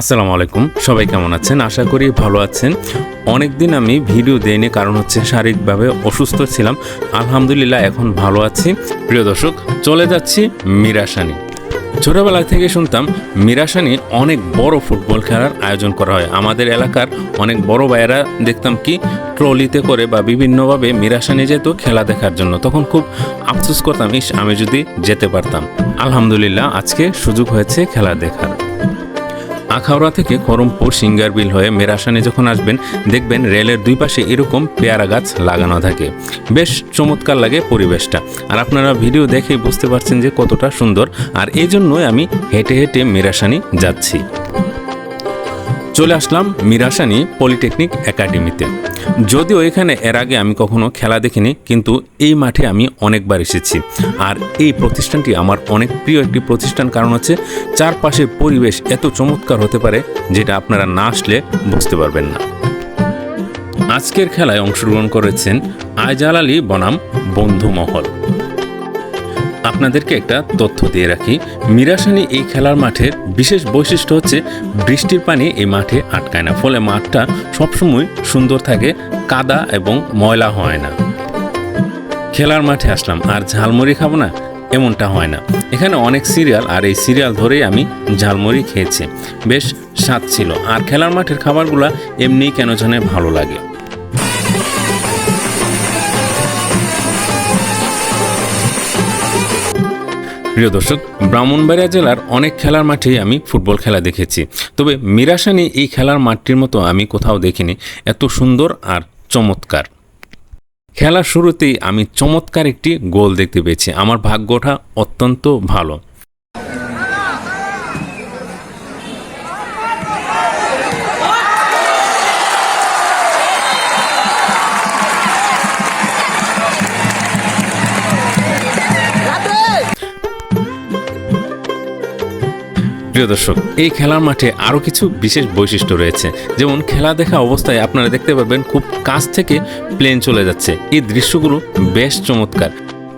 আসসালামু আলাইকুম। সবাই কেমন আছেন? আশা করি ভালো আছেন। অনেক দিন আমি ভিডিও দেইনি, কারণ হচ্ছে শারীরিকভাবে অসুস্থ ছিলাম। আলহামদুলিল্লাহ, এখন ভালো আছি। প্রিয় দর্শক, চলে যাচ্ছি মিরাসানি ছোটবেলা থেকে শুনতাম মিরাসানি অনেক বড় ফুটবল খেলার আয়োজন করা হয়। আমাদের এলাকার অনেক বড় ভাইয়েরা দেখতাম কি, ট্রলিতে করে বা বিভিন্নভাবে মিরাসানি যেত খেলা দেখার জন্য। তখন খুব আফসোস করতাম, ইস, আমি যদি যেতে পারতাম। আলহামদুলিল্লাহ, আজকে সুযোগ হয়েছে খেলা দেখার। আখাউড়া থেকে করমপুর সিঙ্গার বিল হয়ে মেরাসানে যখন আসবেন, দেখবেন রেলের দুই পাশে এরকম পেয়ারা গাছ লাগানো থাকে। বেশ চমৎকার লাগে পরিবেশটা। আর আপনারা ভিডিও দেখে বুঝতে পারছেন যে কতটা সুন্দর। আর এই জন্যই আমি হেঁটে হেঁটে মেরাসানি যাচ্ছি। চলে আসলাম মিরাসানি পলিটেকনিক একাডেমিতে। যদিও এখানে এর আগে আমি কখনো খেলা দেখিনি, কিন্তু এই মাঠে আমি অনেকবার এসেছি। আর এই প্রতিষ্ঠানটি আমার অনেক প্রিয় একটি প্রতিষ্ঠান, কারণ হচ্ছে চারপাশের পরিবেশ এত চমৎকার হতে পারে যেটা আপনারা না আসলে বুঝতে পারবেন না। আজকের খেলায় অংশগ্রহণ করেছেন আয়জাল আলী বনাম বন্ধু মহল আপনাদেরকে একটা তথ্য দিয়ে রাখি। মিরাসানি এই খেলার মাঠের বিশেষ বৈশিষ্ট্য হচ্ছে বৃষ্টির পানি এই মাঠে আটকায় না, ফলে মাঠটা সবসময় সুন্দর থাকে, কাদা এবং ময়লা হয় না। খেলার মাঠে আসলাম, আর ঝালমুড়ি খাব না, এমনটা হয় না। এখানে অনেক সিরিয়াল, আর এই সিরিয়াল ধরেই আমি ঝালমুড়ি খেয়েছি। বেশ স্বাদ ছিল, আর খেলার মাঠের খাবারগুলো এমনিই কেন জানে ভালো লাগে। প্রিয় দর্শক, ব্রাহ্মণবাড়িয়া জেলার অনেক খেলার মাঠে আমি ফুটবল খেলা দেখেছি। তবে মিরাসানি এই খেলার মাঠটির মতো আমি কোথাও দেখিনি। এত সুন্দর আর চমৎকার। খেলার শুরুতেই আমি চমৎকার একটি গোল দেখতে পেয়েছি। আমার ভাগ্যটা অত্যন্ত ভালো। প্রিয় দর্শক, এই খেলার মাঠে আরও কিছু বিশেষ বৈশিষ্ট্য রয়েছে। যেমন খেলা দেখা অবস্থায় আপনারা দেখতে পাবেন খুব কাছ থেকে প্লেন চলে যাচ্ছে। এই দৃশ্যগুলো বেশ চমৎকার।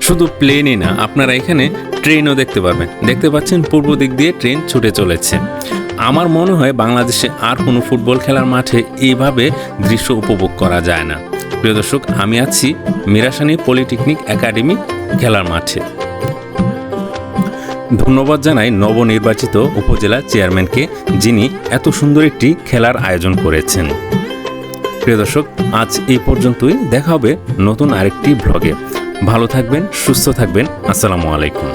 শুধু প্লেনই না, আপনারা এখানে ট্রেনও দেখতে পাবেন দেখতে পাচ্ছেন পূর্ব দিক দিয়ে ট্রেন ছুটে চলেছে। আমার মনে হয় বাংলাদেশে আর কোনো ফুটবল খেলার মাঠে এইভাবে দৃশ্য উপভোগ করা যায় না। প্রিয় দর্শক, আমি আছি মিরাসানি পলিটেকনিক একাডেমি খেলার মাঠে। ধন্যবাদ জানাই নবনির্বাচিত উপজেলা চেয়ারম্যানকে, যিনি এত সুন্দর একটি খেলার আয়োজন করেছেন। প্রিয় দর্শক, আজ এই পর্যন্তই। দেখা হবে নতুন আরেকটি ব্লগে। ভালো থাকবেন, সুস্থ থাকবেন। আসসালামু আলাইকুম।